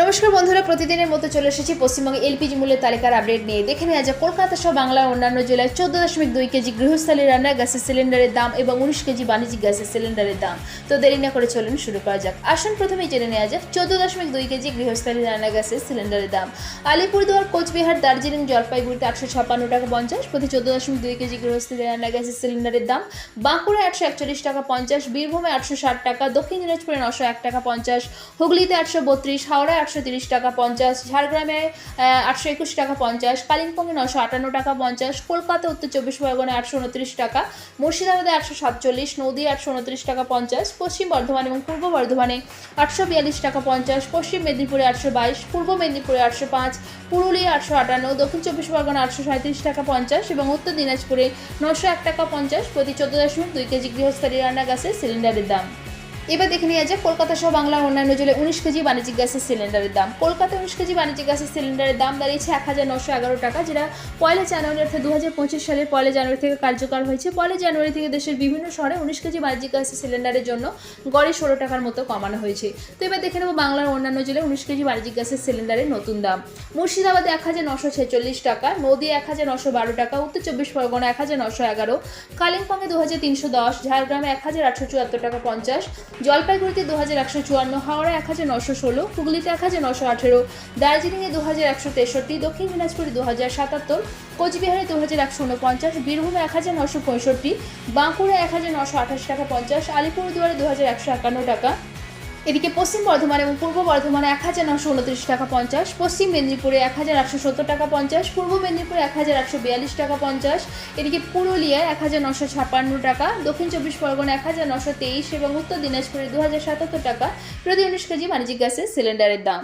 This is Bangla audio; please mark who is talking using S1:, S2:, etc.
S1: নমস্কার বন্ধুরা, প্রতিদিনের মতো চলে এসেছি পশ্চিমবঙ্গে এলপিজি মূল্যের তালিকার আপডেট নিয়ে। দেখে নেওয়া যায় কলকাতা সহ বাংলার অন্যান্য জেলায় চোদ্দ দশমিক দুই কেজি গৃহস্থালী রান্নার গ্যাসের সিলিন্ডারের দাম এবং উনিশ কেজি বাণিজ্যিক গ্যাসের সিলিন্ডারের দাম। তো দেরি না করে চলুন শুরু করা যাক। আসুন প্রথমেই জেনে নেওয়া যাক, চোদ্দ দশমিক দুই কেজি গৃহস্থালী রান্না, গ্যাসের সিলিন্ডারের দাম। আলিপুরদুয়ার, কোচবিহার, দার্জিলিং জলপাইগুড়িতে আটশো ছাপ্পান্ন টাকা পঞ্চাশ, প্রতি চোদ্দ দশমিক দুই কেজি গৃহস্থলী রান্না, গ্যাসের সিলিন্ডারের দাম। বাঁকুড়ায় একশো একচল্লিশ টাকা পঞ্চাশ, বীরভূমে আটশো ষাট টাকা, দক্ষিণ দিনাজপুরে নশো এক টাকা পঞ্চাশ, হুগলিতে আটশো বত্রিশ, হাওড়ায় একশো তিরিশ টাকা পঞ্চাশ, ঝাড়গ্রামে আটশো একুশ টাকা পঞ্চাশ, কালিম্পংয়ে নশো আটান্ন টাকা পঞ্চাশ কলকাতা উত্তর চব্বিশ পরগনায় আটশো উনত্রিশ টাকা, মুর্শিদাবাদে আটশো সাতচল্লিশ নদী আটশো উনত্রিশ টাকা পঞ্চাশ, পশ্চিম বর্ধমান এবং পূর্ব বর্ধমানে আটশো বিয়াল্লিশ টাকা পঞ্চাশ, পশ্চিম মেদিনীপুরে আটশো বাইশ, পূর্ব মেদিনীপুরে আটশো পাঁচ, পুরুলিয়া আটশো আটান্ন, দক্ষিণ চব্বিশ পরগনা আটশো সাঁত্রিশ টাকা পঞ্চাশ এবং উত্তর দিনাজপুরে নশো এক টাকা পঞ্চাশ, প্রতি চোদ্দ দশমিক দুই কেজি গৃহস্থালী রান্না গ্যাসের সিলিন্ডারের দাম। এবার দেখে নেওয়া যাক, কলকাতা সহ বাংলার অন্যান্য জেলায় উনিশ কেজি বাণিজ্যিক গ্যাসের সিলিন্ডারের দাম। কলকাতায় উনিশ কেজি বাণিজ্যিক গ্যাসের সিলিন্ডারের দাম দাঁড়িয়েছে এক হাজার নশো এগারো টাকা, যেটা পয়লা জানুয়ারি অর্থাৎ দু হাজার পঁচিশ সালের পয়লা জানুয়ারি থেকে কার্যকর হয়েছে। পয়লা জানুয়ারি থেকে দেশের বিভিন্ন শহরে উনিশ কেজি বাণিজ্যিক গ্যাসের সিলিন্ডারের জন্য গড়ে ষোলো টাকার মতো কমানো হয়েছে। তো এবার দেখে নেব বাংলার অন্যান্য জেলায় উনিশ কেজি বাণিজ্যিক গ্যাসের সিলিন্ডারের নতুন দাম। মুর্শিদাবাদে এক হাজার নশো ছেচল্লিশ টাকা নদী এক হাজার নশো বারো টাকা, উত্তর চব্বিশ পরগনা এক হাজার নশো এগারো, কালিম্পংয়ে দু হাজার তিনশো দশ, ঝাড়গ্রামে এক হাজার আটশো চুয়াত্তর টাকা পঞ্চাশ জলপাইগুড়িতে দু হাজার একশো চুয়ান্ন হাওড়া এক হাজার নশো ষোলো, হুগলিতে এক হাজার নশো আঠেরো, দার্জিলিংয়ে দু হাজার একশো তেষট্টি, দক্ষিণ দিনাজপুরে দু হাজার সাতাত্তর, কোচবিহারে দু হাজার একশো ঊনপঞ্চাশ বীরভূমে এক হাজার নশো পঁয়ষট্টি বাঁকুড়া এক হাজার নশো আঠাশ টাকা পঞ্চাশ, আলিপুরদুয়ারে দু হাজার একশো একান্ন টাকা এদিকে পশ্চিম বর্ধমান এবং পূর্ব বর্ধমানে এক হাজার নশো উনত্রিশ টাকা পঞ্চাশ, পশ্চিম মেদিনীপুরে এক হাজার একশো সত্তর টাকা পঞ্চাশ, পূর্ব মেদিনীপুরে এক হাজার একশো বিয়াল্লিশ টাকা পঞ্চাশ, এদিকে পুরুলিয়ায় এক হাজার নশো ছাপ্পান্ন টাকা, দক্ষিণ চব্বিশ পরগনা এক হাজার নশো তেইশ এবং উত্তর দিনাজপুরে দু হাজার সাতাত্তর টাকা। প্রতি উনিশ কেজি বাণিজ্যিক গ্যাসের সিলিন্ডারের দাম।